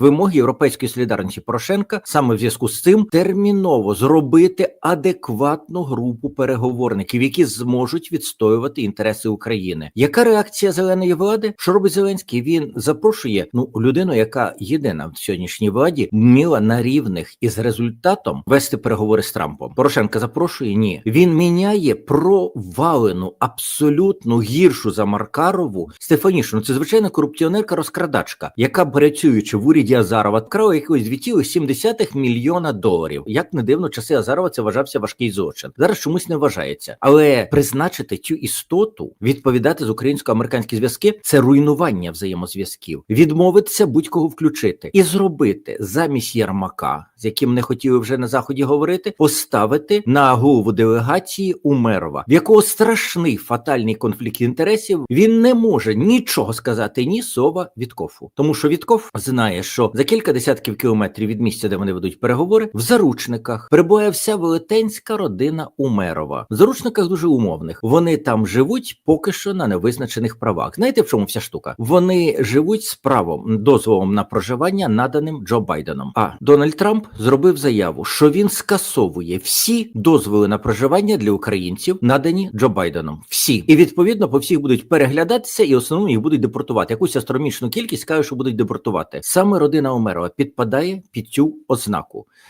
вимоги європейської солідарності Порошенка саме в зв'язку з цим терміново зробити адекватну групу переговорників, які зможуть відстоювати інтереси України. Яка реакція зеленої влади? Що робить Зеленський? Він запрошує ну людину, яка єдина в сьогоднішній владі вміла на рівних із результатом вести переговори з Трампом. Порошенка запрошує. Ні, він міняє провалену, абсолютно гіршу за Маркарову Стефанішу. Ну це звичайна корупціонерка розкрадачка, яка працюючи в уряді Азарова, вкрала якогось 2,7 мільйона доларів. Як не дивно, часи Азарова це вважався важкий злочин. Зараз чомусь не вважається, але призначити цю істоту відповідати з українсько-американські зв'язки це руйнування взаємозв'язків, відмовитися будь-кого включити і зробити замість Єрмака, з яким не хотіли вже на заході говорити, поставити на голову делегації Умерова, в якого страшний фатальний конфлікт інтересів. Він не може нічого сказати ні сова Віткофу, тому що Віткоф знає, що за кілька десятків кілометрів від місця, де вони ведуть переговори, в заручниках перебуває вся велетенська родина Умерова. В заручниках дуже умовних. Вони там живуть поки що на невизначених правах. Знаєте, в чому вся штука? Вони живуть з правом дозволом на проживання, наданим Джо Байденом. А Дональд Трамп зробив заяву, що він скасовує всі дозволи на проживання для українців, надані Джо Байденом. Всі і відповідно по всіх будуть переглядатися, і основному їх будуть депортувати. Якусь астрономічну кількість каже, що будуть депортувати. Саме родина Омерова підпадає під цю ознаку.